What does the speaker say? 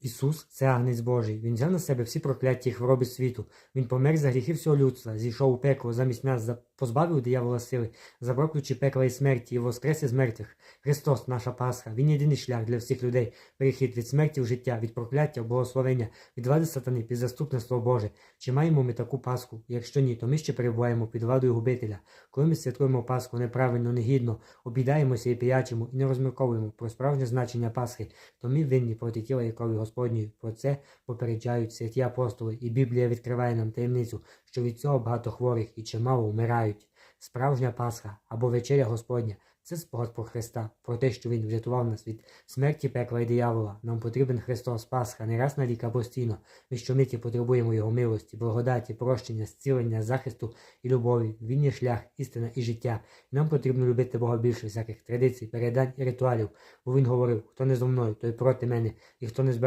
Ісус це агнець Божий. Він взяв на себе всі прокляття і хвороби світу. Він помер за гріхи всього людства, зійшов у пекло замість нас, за- позбавив диявола сили, забрав ключі пекла і смерті і воскрес із мертвих. Христос, наша Пасха, Він єдиний шлях для всіх людей, перехід від смерті в життя, від прокляття благословення, від влади сатани під заступництво Боже. Чи маємо ми таку Пасху? Якщо ні, то ми ще перебуваємо під владою губителя. Коли ми святкуємо Пасху неправильно, негідно, обідаємося і пиячимо, і не розмірковуємо про справжнє значення Пасхи, то ми винні проти тіла і крові Господньої. Про це попереджають святі апостоли, і Біблія відкриває нам таємницю, що від цього багато хворих і чимало вмирають. Справжня Пасха або вечеря Господня це спогад про Христа, про те, що Він врятував нас від смерті, пекла і диявола. Нам потрібен Христос Пасха не раз на рік, а постійно. Ми щомиті потребуємо Його милості, благодаті, прощення, зцілення, захисту і любові. Є шлях, істина і життя. Нам потрібно любити Бога більше всяких традицій, передань і ритуалів. Бо він говорив: хто не зо мною, той проти мене, і хто не збирає